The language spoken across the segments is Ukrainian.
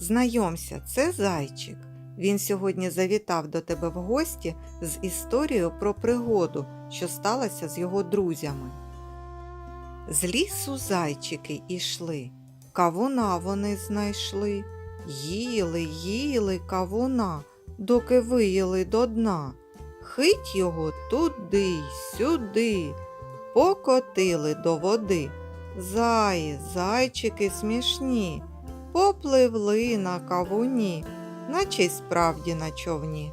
Знайомся, це зайчик. Він сьогодні завітав до тебе в гості з історією про пригоду, що сталося з його друзями. З лісу зайчики ішли, кавуна вони знайшли, їли, їли кавуна, доки виїли до дна. Хить його туди, сюди, покотили до води. Заї, зайчики смішні, попливли на кавуні, наче й справді на човні.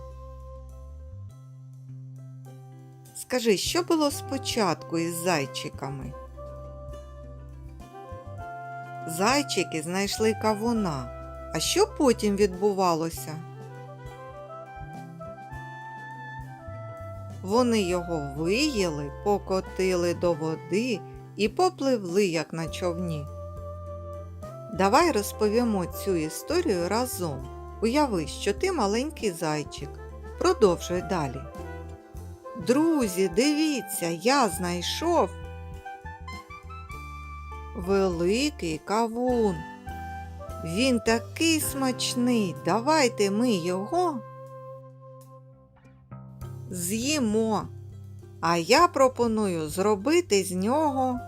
Скажи, що було спочатку із зайчиками? Зайчики знайшли кавуна. А що потім відбувалося? Вони його виїли, покотили до води і попливли, як на човні. Давай розповімо цю історію разом. Уяви, що ти маленький зайчик. Продовжуй далі. Друзі, дивіться, я знайшов великий кавун. Він такий смачний. Давайте ми його з'їмо. А я пропоную зробити з нього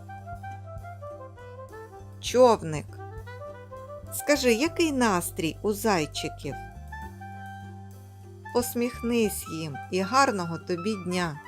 човник. Скажи, який настрій у зайчиків? Посміхнись їм і гарного тобі дня.